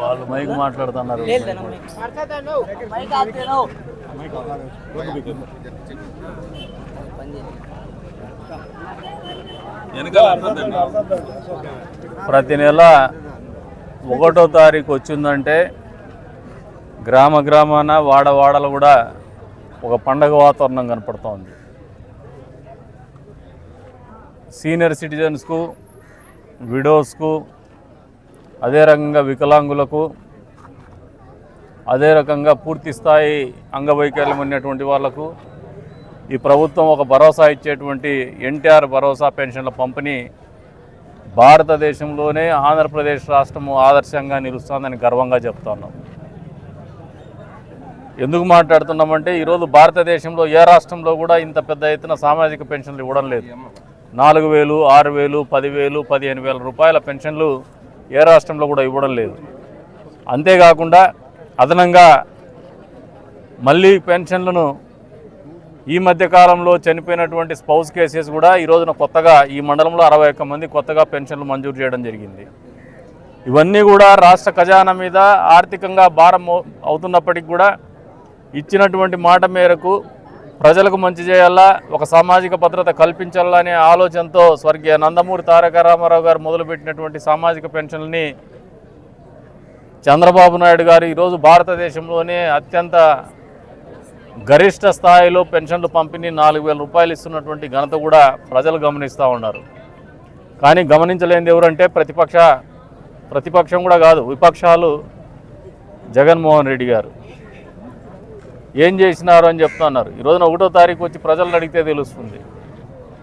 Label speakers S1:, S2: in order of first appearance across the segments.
S1: వాళ్ళు మైక్ మాట్లాడుతున్నారు. ప్రతి నెల ఒకటో తారీఖు వచ్చిందంటే గ్రామ గ్రామాన వాడ వాడలు కూడా ఒక పండగ వాతావరణం కనపడుతోంది సీనియర్ సిటిజన్స్కు విడోస్కు అదే రకంగా వికలాంగులకు అదే రకంగా పూర్తి స్థాయి అంగవైకల్యం ఉన్నటువంటి వాళ్ళకు ఈ ప్రభుత్వం ఒక భరోసా ఇచ్చేటువంటి ఎన్టీఆర్ భరోసా పెన్షన్ల పంపిణీ భారతదేశంలోనే ఆంధ్రప్రదేశ్ రాష్ట్రము ఆదర్శంగా నిలుస్తుందని గర్వంగా చెప్తున్నాం. ఎందుకు మాట్లాడుతున్నామంటే ఈరోజు భారతదేశంలో ఏ రాష్ట్రంలో కూడా ఇంత పెద్ద ఎత్తున సామాజిక పెన్షన్లు ఇవ్వడం లేదు. నాలుగు వేలు ఆరు వేలు పదివేలు పదిహేను వేల రూపాయల పెన్షన్లు ఏ రాష్ట్రంలో కూడా ఇవ్వడం లేదు. అంతేకాకుండా అదనంగా మళ్ళీ పెన్షన్లను ఈ మధ్యకాలంలో చనిపోయినటువంటి స్పౌస్ కేసెస్ కూడా ఈ రోజున కొత్తగా ఈ మండలంలో అరవై ఒక్క మంది కొత్తగా పెన్షన్లు మంజూరు చేయడం జరిగింది. ఇవన్నీ కూడా రాష్ట్ర ఖజానా మీద ఆర్థికంగా భారం అవుతున్నప్పటికీ కూడా ఇచ్చినటువంటి మాట మేరకు ప్రజలకు మంచి చేయాలా? ఒక సామాజిక భద్రత కల్పించాలా అనే ఆలోచనతో స్వర్గీయ నందమూరి తారక రామారావు గారు మొదలుపెట్టినటువంటి సామాజిక పెన్షన్లని చంద్రబాబు నాయుడు గారు ఈరోజు భారతదేశంలోనే అత్యంత గరిష్ట స్థాయిలో పెన్షన్లు పంపిణీ నాలుగు వేల రూపాయలు ఇస్తున్నటువంటి ఘనత కూడా ప్రజలు గమనిస్తూ ఉన్నారు. కానీ గమనించలేనిది ఎవరంటే ప్రతిపక్ష ప్రతిపక్షం కూడా కాదు విపక్షాలు జగన్మోహన్ రెడ్డి గారు. ఏం చేసినారు అని చెప్తున్నారు ఈ రోజున ఒకటో తారీఖు వచ్చి ప్రజలను అడిగితే తెలుస్తుంది.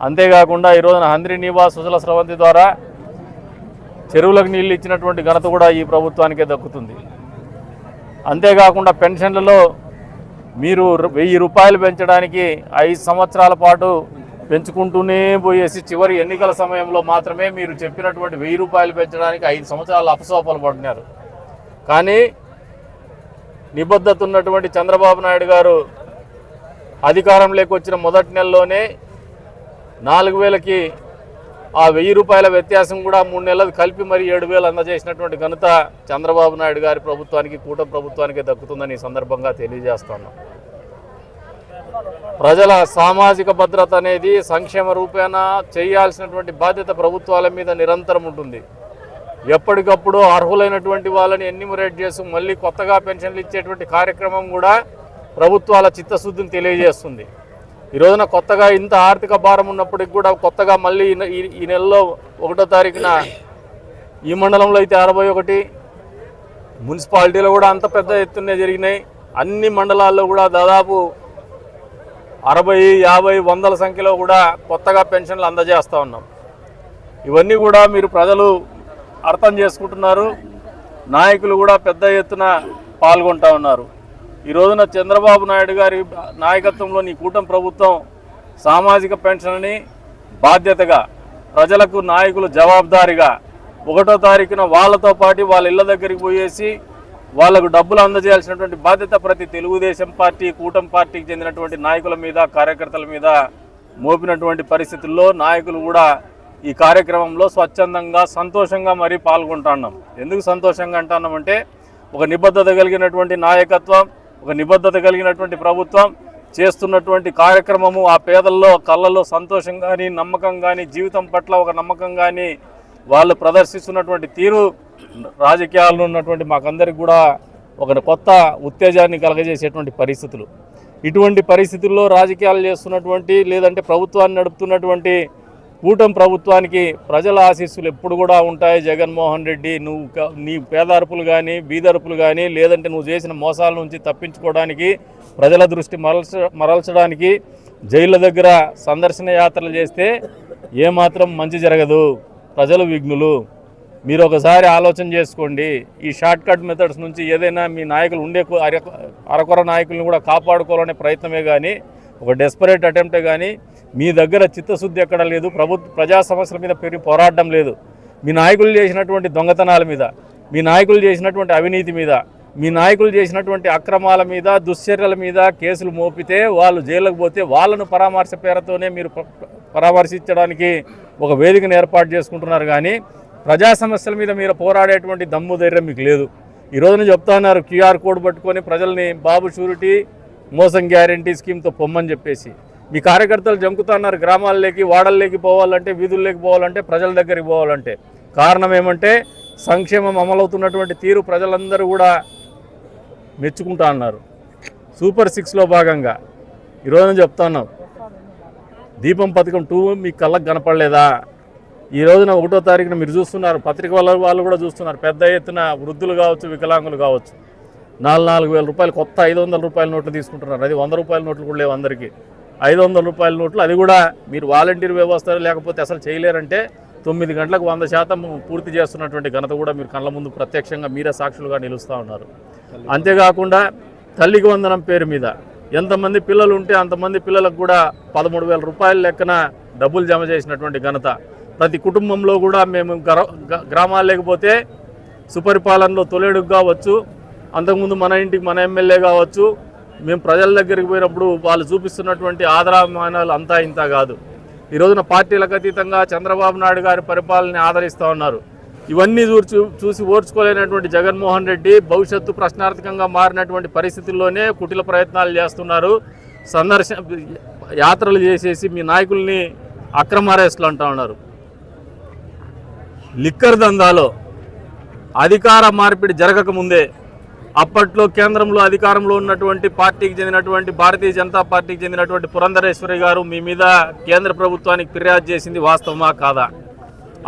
S1: అంతేకాకుండా ఈ రోజున హంద్రి నివాస్ సుజల స్రవంతి ద్వారా చెరువులకు నీళ్ళు ఇచ్చినటువంటి ఘనత కూడా ఈ ప్రభుత్వానికే దక్కుతుంది. అంతేకాకుండా పెన్షన్లలో మీరు వెయ్యి రూపాయలు పెంచడానికి ఐదు సంవత్సరాల పాటు పెంచుకుంటూనే పోయేసి చివరి ఎన్నికల సమయంలో మాత్రమే మీరు చెప్పినటువంటి వెయ్యి రూపాయలు పెంచడానికి ఐదు సంవత్సరాలు అపసోపాలు పడినారు. కానీ నిబద్ధత ఉన్నటువంటి చంద్రబాబు నాయుడు గారు అధికారంలోకి వచ్చిన మొదటి నెలలోనే నాలుగు వేలకి ఆ వెయ్యి రూపాయల వ్యత్యాసం కూడా మూడు నెలలు కలిపి మరి ఏడు వేలు అందజేసినటువంటి ఘనత చంద్రబాబు నాయుడు గారి ప్రభుత్వానికి కూట ప్రభుత్వానికి దక్కుతుందని ఈ సందర్భంగా తెలియజేస్తున్నాం. ప్రజల సామాజిక భద్రత అనేది సంక్షేమ రూపేణ చేయాల్సినటువంటి బాధ్యత ప్రభుత్వాల మీద నిరంతరం ఉంటుంది. ఎప్పటికప్పుడు అర్హులైనటువంటి వాళ్ళని ఎన్యూమరేట్ చేసి మళ్ళీ కొత్తగా పెన్షన్లు ఇచ్చేటువంటి కార్యక్రమం కూడా ప్రభుత్వాల చిత్తశుద్ధిని తెలియజేస్తుంది. ఈ రోజున కొత్తగా ఇంత ఆర్థిక భారం ఉన్నప్పటికి కూడా కొత్తగా మళ్ళీ ఈ ఈ- నెలలో ఒకటో తారీఖున ఈ మండలంలో అయితే అరవై ఒకటి మున్సిపాలిటీలో కూడా అంత పెద్ద ఎత్తున జరిగినాయి. అన్ని మండలాల్లో కూడా దాదాపు అరవై యాభై వందల సంఖ్యలో కూడా కొత్తగా పెన్షన్లు అందజేస్తూ ఉన్నాం. ఇవన్నీ కూడా మీరు ప్రజలు అర్థం చేసుకుంటున్నారు. నాయకులు కూడా పెద్ద ఎత్తున పాల్గొంటా ఉన్నారు. ఈ రోజున చంద్రబాబు నాయుడు గారి నాయకత్వంలోని కూటమి ప్రభుత్వం సామాజిక పెన్షన్ని బాధ్యతగా ప్రజలకు నాయకులు జవాబుదారిగా ఒకటో తారీఖున వాళ్ళతో పాటు వాళ్ళ ఇళ్ళ దగ్గరికి పోయేసి వాళ్ళకు డబ్బులు అందజేయాల్సినటువంటి బాధ్యత ప్రతి తెలుగుదేశం పార్టీ కూటమి పార్టీకి చెందినటువంటి నాయకుల మీద కార్యకర్తల మీద మోపినటువంటి పరిస్థితుల్లో నాయకులు కూడా ఈ కార్యక్రమంలో స్వచ్ఛందంగా సంతోషంగా మరీ పాల్గొంటున్నాం. ఎందుకు సంతోషంగా అంటున్నామంటే ఒక నిబద్ధత కలిగినటువంటి నాయకత్వం ఒక నిబద్ధత కలిగినటువంటి ప్రభుత్వం చేస్తున్నటువంటి కార్యక్రమము ఆ పేదల్లో కళ్ళల్లో సంతోషం కానీ నమ్మకం కానీ జీవితం పట్ల ఒక నమ్మకం కానీ వాళ్ళు ప్రదర్శిస్తున్నటువంటి తీరు రాజకీయాల్లో ఉన్నటువంటి మాకందరికి కూడా ఒక కొత్త ఉత్తేజాన్ని కలగజేసేటువంటి పరిస్థితులు. ఇటువంటి పరిస్థితుల్లో రాజకీయాలు చేస్తున్నటువంటి లేదంటే ప్రభుత్వాన్ని నడుపుతున్నటువంటి కూటమి ప్రభుత్వానికి ప్రజల ఆశీస్సులు ఎప్పుడు కూడా ఉంటాయి. జగన్మోహన్ రెడ్డి నువ్వు నీ పేదార్పులు కానీ బీదర్పులు కానీ లేదంటే నువ్వు చేసిన మోసాల నుంచి తప్పించుకోవడానికి ప్రజల దృష్టి మరల్చ మరల్చడానికి జైళ్ళ దగ్గర సందర్శన యాత్రలు చేస్తే ఏమాత్రం మంచి జరగదు. ప్రజలు విఘ్నులు. మీరు ఒకసారి ఆలోచన చేసుకోండి. ఈ షార్ట్కట్ మెథడ్స్ నుంచి ఏదైనా మీ నాయకులు ఉండే అర- అరకొర నాయకులను కూడా కాపాడుకోవాలనే ప్రయత్నమే కానీ ఒక డెస్పరేట్ అటెంప్టే కానీ మీ దగ్గర చిత్తశుద్ధి ఎక్కడ లేదు ప్రభుత్వ ప్రజా సమస్యల మీద పెరిగి పోరాడడం లేదు. మీ నాయకులు చేసినటువంటి దొంగతనాల మీద మీ నాయకులు చేసినటువంటి అవినీతి మీద మీ నాయకులు చేసినటువంటి అక్రమాల మీద దుశ్చర్యల మీద కేసులు మోపితే వాళ్ళు జైలుకు పోతే వాళ్ళను పరామర్శ పేరుతోనే మీరు పరామర్శించడానికి ఒక వేదికను ఏర్పాటు చేసుకుంటున్నారు కానీ ప్రజా సమస్యల మీద మీరు పోరాడేటువంటి దమ్ము ధైర్యం మీకు లేదు. ఈ రోజున చెప్తా ఉన్నారు క్యూఆర్ కోడ్ పట్టుకొని ప్రజల్ని బాబు షూరిటీ మోసం గ్యారంటీ స్కీమ్తో పొమ్మని చెప్పేసి. మీ కార్యకర్తలు జంకుతున్నారు గ్రామాల్లోకి వాడల్లోకి పోవాలంటే వీధుల్లోకి పోవాలంటే ప్రజల దగ్గరికి పోవాలంటే. కారణం ఏమంటే సంక్షేమం అమలవుతున్నటువంటి తీరు ప్రజలందరూ కూడా మెచ్చుకుంటా అన్నారు. సూపర్ సిక్స్లో భాగంగా ఈరోజు చెప్తున్నాం దీపం పథకం టూ మీ కళ్ళకు కనపడలేదా? ఈ రోజున ఒకటో తారీఖున మీరు చూస్తున్నారు. పత్రిక వాళ్ళ వాళ్ళు కూడా చూస్తున్నారు. పెద్ద ఎత్తున వృద్ధులు కావచ్చు వికలాంగులు కావచ్చు. నాలుగు నాలుగు వేల రూపాయలు కొత్త ఐదు వందల రూపాయల నోట్లు తీసుకుంటున్నారు. అది వంద రూపాయల నోట్లు కూడా లేవు అందరికీ. ఐదు వందల రూపాయల నోట్లు అది కూడా మీరు వాలంటీర్ వ్యవస్థ లేకపోతే అసలు చేయలేరంటే తొమ్మిది గంటలకు వంద శాతం పూర్తి చేస్తున్నటువంటి ఘనత కూడా మీరు కళ్ళ ముందు ప్రత్యక్షంగా మీరే సాక్షులుగా నిలుస్తూ ఉన్నారు. అంతేకాకుండా తల్లికి వందనం పేరు మీద ఎంతమంది పిల్లలు ఉంటే అంతమంది పిల్లలకు కూడా పదమూడు వేల రూపాయల లెక్కన డబ్బులు జమ చేసినటువంటి ఘనత. ప్రతి కుటుంబంలో కూడా మేము గ- గ్రామాలు లేకపోతే సుపరిపాలనలో తొలేడుకు కావచ్చు అంతకుముందు మన ఇంటికి మన ఎమ్మెల్యే కావచ్చు మేము ప్రజల దగ్గరికి పోయినప్పుడు వాళ్ళు చూపిస్తున్నటువంటి ఆదరాభిమానాలు అంతా ఇంత కాదు. ఈ రోజున పార్టీలకు అతీతంగా చంద్రబాబు నాయుడు గారి పరిపాలనని ఆదరిస్తూ ఉన్నారు. ఇవన్నీ చూసి చూసి ఓర్చుకోలేనటువంటి జగన్మోహన్ రెడ్డి భవిష్యత్తు ప్రశ్నార్థకంగా మారినటువంటి పరిస్థితుల్లోనే కుటిల ప్రయత్నాలు చేస్తున్నారు. సందర్శన యాత్రలు చేసేసి మీ నాయకుల్ని అక్రమ అరెస్టులు అంటూ ఉన్నారు. లిక్కర్ దందాలో అధికార మార్పిడి జరగకముందే అప్పట్లో కేంద్రంలో అధికారంలో ఉన్నటువంటి పార్టీకి చెందినటువంటి భారతీయ జనతా పార్టీకి చెందినటువంటి పురంధరేశ్వరి గారు మీ మీద కేంద్ర ప్రభుత్వానికి ఫిర్యాదు చేసింది వాస్తవమా కాదా?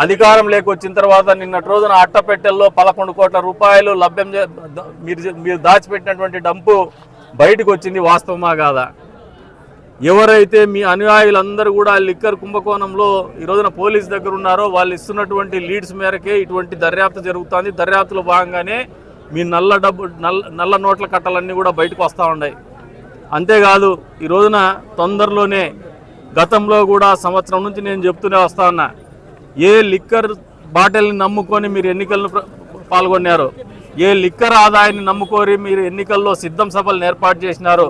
S1: అధికారం లేకొచ్చిన తర్వాత నిన్నటి రోజున అట్టపెట్టెల్లో పదకొండు కోట్ల రూపాయలు లభ్యం మీరు మీరు దాచిపెట్టినటువంటి డంపు బయటకు వచ్చింది వాస్తవమా కాదా? ఎవరైతే మీ అనుయాయులందరూ కూడా లిక్కర్ కుంభకోణంలో ఈ రోజున పోలీస్ దగ్గర ఉన్నారో వాళ్ళు ఇస్తున్నటువంటి లీడ్స్ మేరకే ఇటువంటి దర్యాప్తు జరుగుతుంది. దర్యాప్తులో భాగంగానే మీ నల్ల డబ్బు నల్ల నల్ల నోట్ల కట్టలన్నీ కూడా బయటకు వస్తూ ఉన్నాయి. అంతేకాదు ఈ రోజున తొందరలోనే గతంలో కూడా సంవత్సరం నుంచి నేను చెప్తూనే వస్తా ఉన్నా. ఏ లిక్కర్ బాటిల్ని నమ్ముకొని మీరు ఎన్నికలను పాల్గొన్నారు? ఏ లిక్కర్ ఆదాయాన్ని నమ్ముకోరి మీరు ఎన్నికల్లో సిద్ధం సభలను ఏర్పాటు చేసినారు?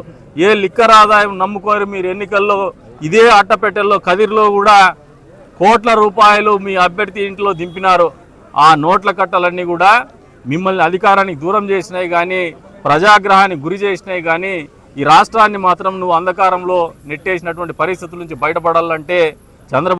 S1: ఏ లిక్కర్ ఆదాయం నమ్ముకోరి మీరు ఎన్నికల్లో ఇదే అట్టపెట్టెల్లో కదిరిలో కూడా కోట్ల రూపాయలు మీ అభ్యర్థి ఇంట్లో దింపినారు? ఆ నోట్ల కట్టలన్నీ కూడా మిమ్మల్ని అధికారానికి దూరం చేసినాయి కానీ ప్రజాగ్రహానికి గురి చేసినాయి కానీ ఈ రాష్ట్రాన్ని మాత్రం నువ్వు అంధకారంలో నెట్టేసినటువంటి పరిస్థితుల నుంచి బయటపడాలంటే చంద్రబాబు